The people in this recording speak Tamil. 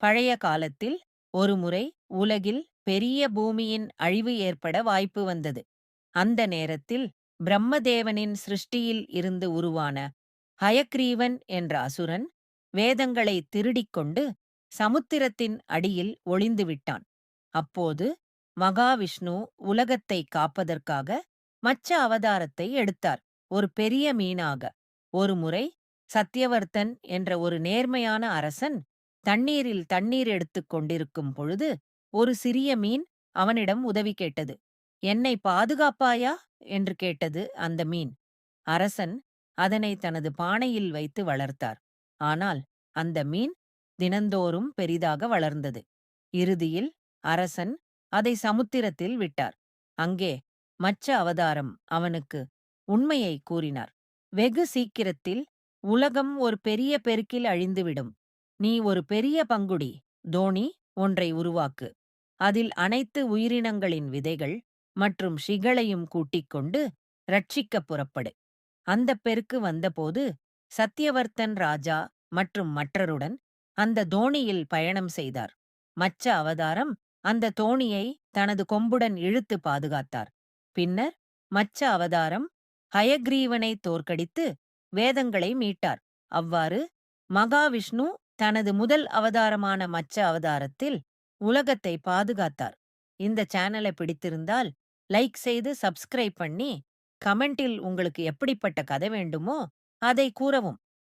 பழைய காலத்தில் ஒருமுறை உலகில் பெரிய பூமியின் அழிவு ஏற்பட வாய்ப்பு வந்தது. அந்த நேரத்தில் பிரம்மதேவனின் சிருஷ்டியில் இருந்து உருவான ஹயக்ரீவன் என்ற அசுரன் வேதங்களை திருடிக் கொண்டு சமுத்திரத்தின் அடியில் ஒளிந்துவிட்டான் அப்போது மகாவிஷ்ணு உலகத்தை காப்பதற்காக மச்ச அவதாரத்தை எடுத்தார். ஒரு பெரிய மீனாக. ஒருமுறை சத்யவர்த்தன் என்ற ஒரு நேர்மையான அரசன் தண்ணீரில் தண்ணீர் எடுத்துக் கொண்டிருக்கும் பொழுது ஒரு சிறிய மீன் அவனிடம் உதவி கேட்டது. என்னை பாதுகாப்பாயா? என்று கேட்டது அந்த மீன். அரசன் அதனை தனது பானையில் வைத்து வளர்த்தார். ஆனால் அந்த மீன் தினந்தோறும் பெரிதாக வளர்ந்தது. இறுதியில் அரசன் அதை சமுத்திரத்தில் விட்டார். அங்கே மச்ச அவதாரம் அவனுக்கு உண்மையை கூறினார். வெகு சீக்கிரத்தில் உலகம் ஒரு பெரிய பெருக்கில் அழிந்துவிடும். நீ ஒரு பெரிய பங்குடி தோணி ஒன்றை உருவாக்கு. அதில் அனைத்து உயிரினங்களின் விதைகள் மற்றும் ஷிகளையும் கூட்டிக் கொண்டு ரட்சிக்கப் புறப்படு. அந்த பெருக்கு வந்தபோது சத்யவர்த்தன் ராஜா மற்றும் மற்றருடன் அந்த தோணியில் பயணம் செய்தார். மச்ச அவதாரம் அந்த தோணியை தனது கொம்புடன் இழுத்து பாதுகாத்தார். பின்னர் மச்ச அவதாரம் ஹயக்ரீவனை தோற்கடித்து வேதங்களை மீட்டார். அவ்வாறு மகாவிஷ்ணு தனது முதல் அவதாரமான மச்ச அவதாரத்தில் உலகத்தை பாதுகாத்தார். இந்த சேனலை பிடித்திருந்தால் லைக் செய்து சப்ஸ்கிரைப் பண்ணி கமெண்டில் உங்களுக்கு எப்படிப்பட்ட கதை வேண்டுமோ அதை கூறவும்.